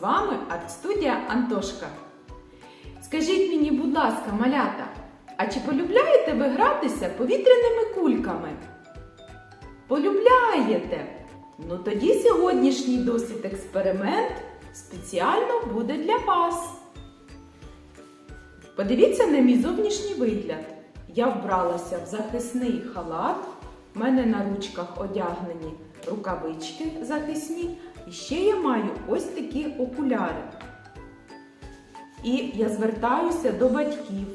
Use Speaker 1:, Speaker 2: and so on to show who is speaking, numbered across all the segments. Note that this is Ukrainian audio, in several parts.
Speaker 1: вами арт-студія Антошка. Скажіть мені, будь ласка, малята, а чи полюбляєте ви гратися повітряними кульками? Полюбляєте? Ну тоді сьогоднішній досвід експеримент спеціально буде для вас. Подивіться на мій зовнішній вигляд. Я вбралася в захисний халат, в мене на ручках одягнені рукавички захисні, і ще я маю ось такі окуляри. І я звертаюся до батьків.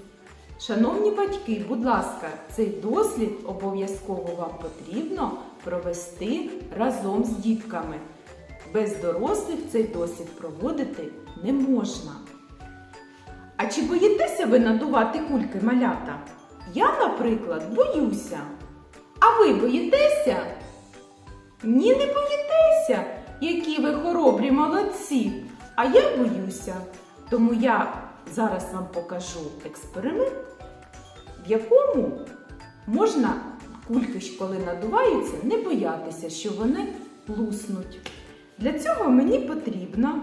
Speaker 1: Шановні батьки, будь ласка, цей дослід обов'язково вам потрібно провести разом з дітками. Без дорослих цей дослід проводити не можна. А чи боїтеся ви надувати кульки малята? Я, наприклад, боюся. А ви боїтеся? Ні, не боїтеся, які ви хоробрі молодці. А я боюся. Тому я зараз вам покажу експеримент, в якому можна кульки, коли надуваються, не боятися, що вони луснуть. Для цього мені потрібна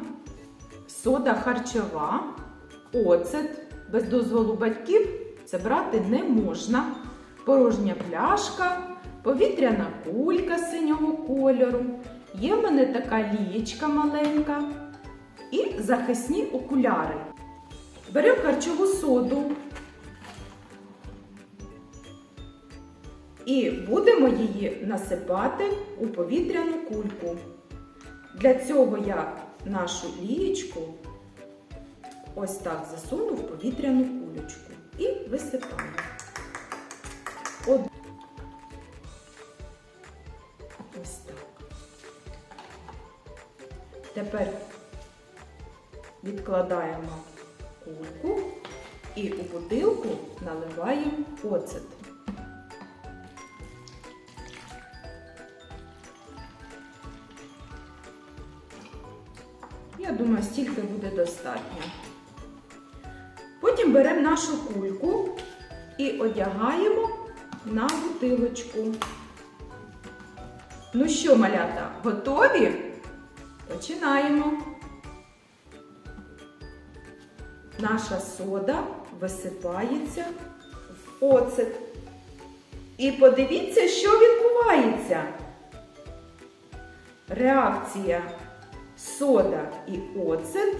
Speaker 1: сода харчова, оцет. Без дозволу батьків це брати не можна. Порожня пляшка, повітряна кулька синього кольору. Є в мене така лієчка маленька і захисні окуляри. Беремо харчову соду і будемо її насипати у повітряну кульку. Для цього я нашу лієчку ось так засуну в повітряну кулечку і висипаю. Тепер відкладаємо кульку і у бутилку наливаємо оцет. Я думаю, стільки буде достатньо. Потім беремо нашу кульку і одягаємо на бутилочку. Ну що, малята, готові? Починаємо. Наша сода висипається в оцет. І подивіться, що відбувається. Реакція сода і оцет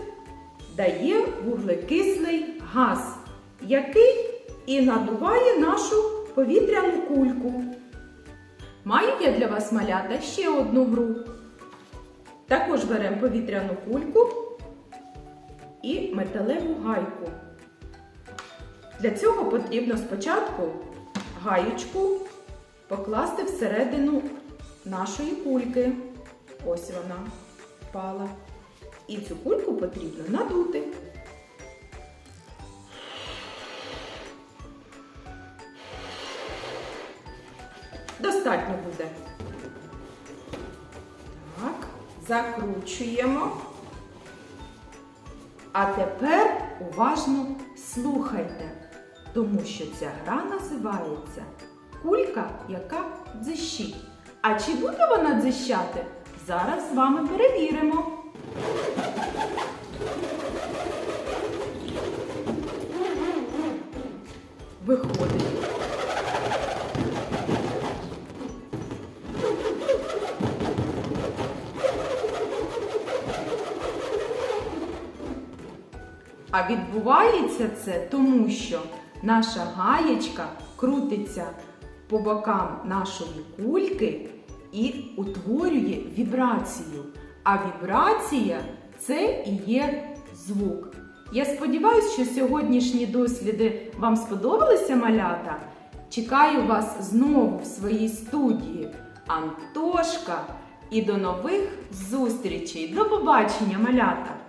Speaker 1: дає вуглекислий газ, який і надуває нашу повітряну кульку. Маю я для вас малята ще одну гру. Також беремо повітряну кульку і металеву гайку. Для цього потрібно спочатку гаючку покласти всередину нашої кульки. Ось вона впала. І цю кульку потрібно надути. Достатньо буде. Закручуємо. А тепер уважно слухайте, тому що ця гра називається Кулька, яка дзищить. А чи буде вона дзищати? Зараз з вами перевіримо. Виходить. А відбувається це тому, що наша гаєчка крутиться по бокам нашої кульки і утворює вібрацію. А вібрація це і є звук. Я сподіваюся, що сьогоднішні досліди вам сподобалися малята. Чекаю вас знову в своїй студії Антошка. І до нових зустрічей. До побачення, малята!